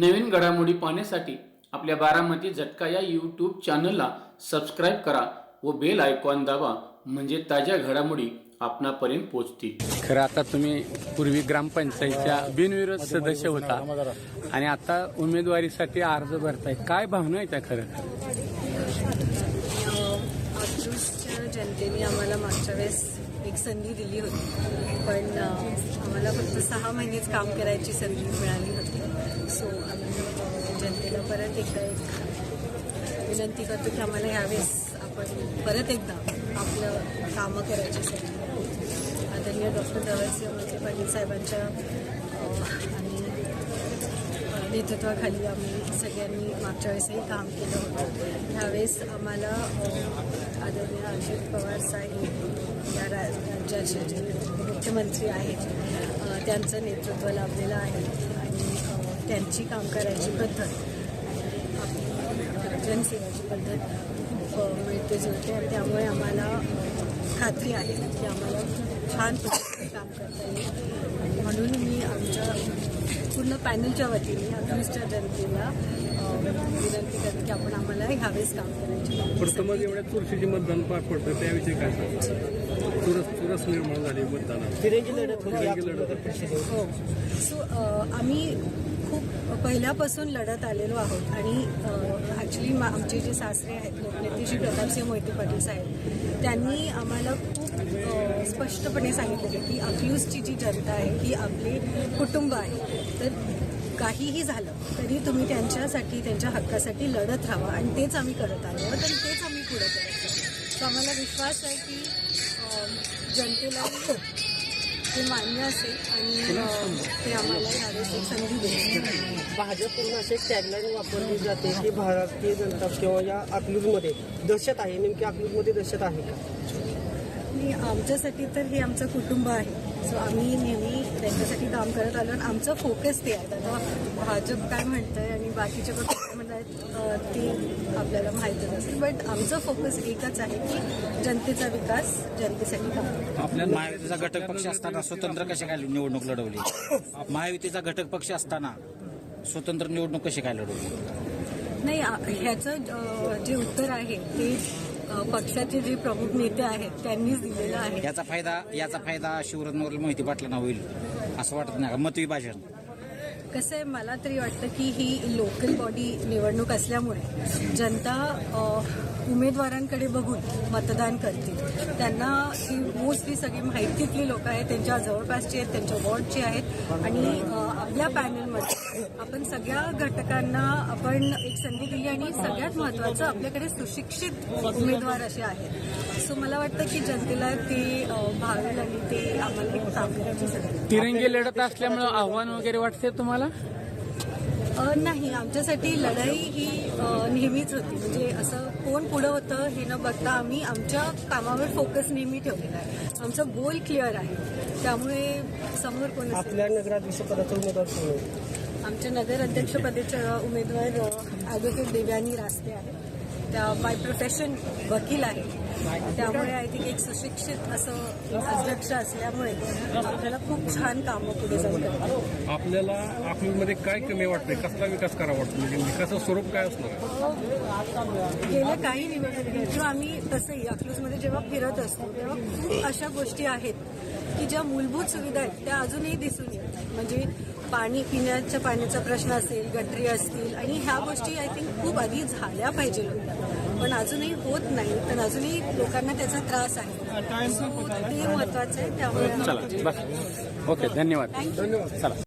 नवीन घडामोडी पाहण्यासाठी आपल्या बारामती झटका या यूट्यूब चॅनलला सबस्क्राईब करा व बेल आयकॉन दाबा म्हणजे ताज्या घडामोडी आपणापर्यंत पोहोचतील. खरं आता तुम्ही पूर्वी ग्रामपंचायतच्या बिनविरोध सदस्य होता आणि आता उमेदवारीसाठी अर्ज भरताय. काय भावना आहे त्या खरं जनतेने आम्हाला मागच्या वेळेस एक संधी दिली होती. आम्हाला फक्त सहा महिनेच काम करायची संधी मिळाली होती. सो आम्ही जनतेला परत एकदा एक विनंती करतो की आम्हाला ह्यावेळेस आपण परत एकदा आपलं कामं करायची संधी. आदरणीय डॉक्टर धवलसिंह मोहिते पाटील साहेबांच्या आणि नेतृत्वाखाली आम्ही सगळ्यांनी मागच्या वेळेसही काम केलं होतं. ह्यावेळेस आम्हाला आदरणीय अजित पवार साहेब या रा राज्याचे जे मुख्यमंत्री आहेत त्यांचं नेतृत्व लाभलेलं आहे आणि त्यांची काम करायची पद्धत जनसेवाची पद्धत खूप मिळते जुळते आणि त्यामुळे आम्हाला खात्री आहे की आम्हाला छान पद्धतीने काम करता. येईल म्हणून मी आमच्या पूर्ण पॅनलच्या वतीने अकलूजच्या जनतेला विनंती करते की आपण आम्हाला ह्यावेळेस काम करायचे प्रथमच एवढ्या चुरशीचे मतदान पार पडतं त्याविषयी काय सांगा चुरस चुरस निर्माण झाली मतदानात. तिरंगी लढत होती तिरंगी लढत. हो. सो आम्ही खूप पहिल्यापासून लढत आलेलो आहोत आणि ॲक्च्युली आमचे जे सासरे आहेत लोकनेते श्री प्रतापसिंह मोहिते पाटील साहेब त्यांनी आम्हाला खूप स्पष्टपणे सांगितलं की अक्यूजची जी जनता आहे ही आपले कुटुंब आहे तर काहीही झालं तरी तुम्ही त्यांच्यासाठी त्यांच्या हक्कासाठी लढत राहा आणि तेच आम्ही करत आलो. तर तेच आम्ही पुढे करत तर आम्हाला विश्वास आहे की जनतेला ते मान्य असेल आणि ते आम्हाला यावेळेस संधी देईल. भाजपकडून असे टॅगलाईन वापरली जाते की भारतीय जनता किंवा या अकलूजमध्ये दहशत आहे. नेमकी अकलूजमध्ये दहशत आहे का? आणि आमच्यासाठी तर हे आमचं कुटुंब आहे. सो आम्ही नेहमी त्यांच्यासाठी काम करत आलो आणि आमचं फोकस ते आहे. आता भाजप काय म्हणतंय आणि बाकीचे पण काय म्हणतात ते आपल्याला माहीतच असेल. बट आमचं फोकस एकच आहे की जनतेचा विकास जनतेसाठी काम. आपल्या महायुतीचा घटक पक्ष असताना स्वतंत्र कसे काय निवडणूक लढवली? महायुतीचा घटक पक्ष असताना स्वतंत्र निवडणूक कशी काय लढवली? नाही ह्याचं जे उत्तर आहे ते पक्षाचे जे प्रमुख नेते आहेत त्यांनीच दिलेलं आहे. याचा फायदा याचा फायदा शिवरत्नवरील मोहिती पाटलांना होईल असं वाटत नाही. मतविभाजन कसं आहे मला तरी वाटतं की ही लोकल बॉडी निवडणूक असल्यामुळे जनता उमेदवारांकडे बघून मतदान करतील. त्यांना ही मोस्टली सगळी माहितीतली लोक आहेत त्यांच्या जवळपासची आहेत त्यांच्या वॉर्डची आहेत आणि आपल्या पॅनलमध्ये आपण सगळ्या घटकांना आपण एक संधी दिली आणि सगळ्यात महत्त्वाचं आपल्याकडे सुशिक्षित उमेदवार असे आहेत. सो मला वाटतं की जनतेला ते अ, भावेल आणि ते आम्हाला एक काम करायची. तिरंगी लढत असल्यामुळं आव्हान वगैरे वाटते तुम्हाला? अ, नाही आमच्यासाठी लढाई ही नेहमीच होती. म्हणजे असं कोण पुढं होतं हे न बघता आम्ही आमच्या कामावर फोकस नेहमी ठेवलेला आहे. आमचं गोल क्लिअर आहे. त्यामुळे समोर कोण आपल्या नगराध्यक्षपदाचा उमेदवार कोण आहे? आमच्या नगर अध्यक्षपदाच्या उमेदवार ॲडव्होकेट देव्यानी रास्ते आहेत. त्या बाय प्रोफेशन वकील आहेत. त्यामुळे आय थिंक एक सुशिक्षित असं अध्यक्ष असल्यामुळे आपल्याला खूप छान कामं पुढे जाऊन करतात. आपल्याला अकलूजमध्ये काय कमी वाटतंय? कसला विकास करावा वाटतो म्हणजे विकासाचं स्वरूप काय असणार आहे? गेल्या काही निवडणुकीत किंवा आम्ही तसंही अकलूजमध्ये जेव्हा फिरत असतो तेव्हा खूप अशा गोष्टी आहेत की ज्या मूलभूत सुविधा आहेत त्या अजूनही दिसून येत आहेत म्हणजे पाणी पिण्याच्या पाण्याचा प्रश्न असेल गटरी असतील आणि ह्या गोष्टी आय थिंक खूप आधी झाल्या पाहिजे होत्या पण अजूनही होत नाही. पण अजूनही लोकांना त्याचा त्रास आहे. ते महत्वाचं आहे त्यामुळे चला बस. ओके धन्यवाद. धन्यवाद चला.